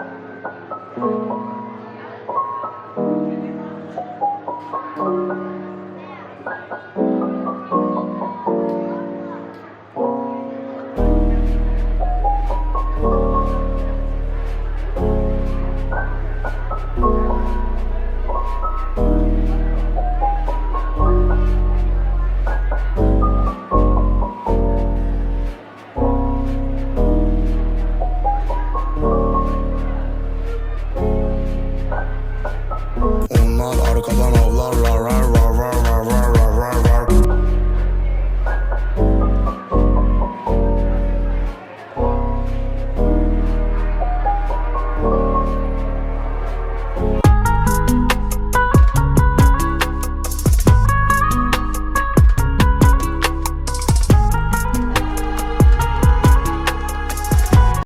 Thank mm -hmm. you. Onlar arkadan avlar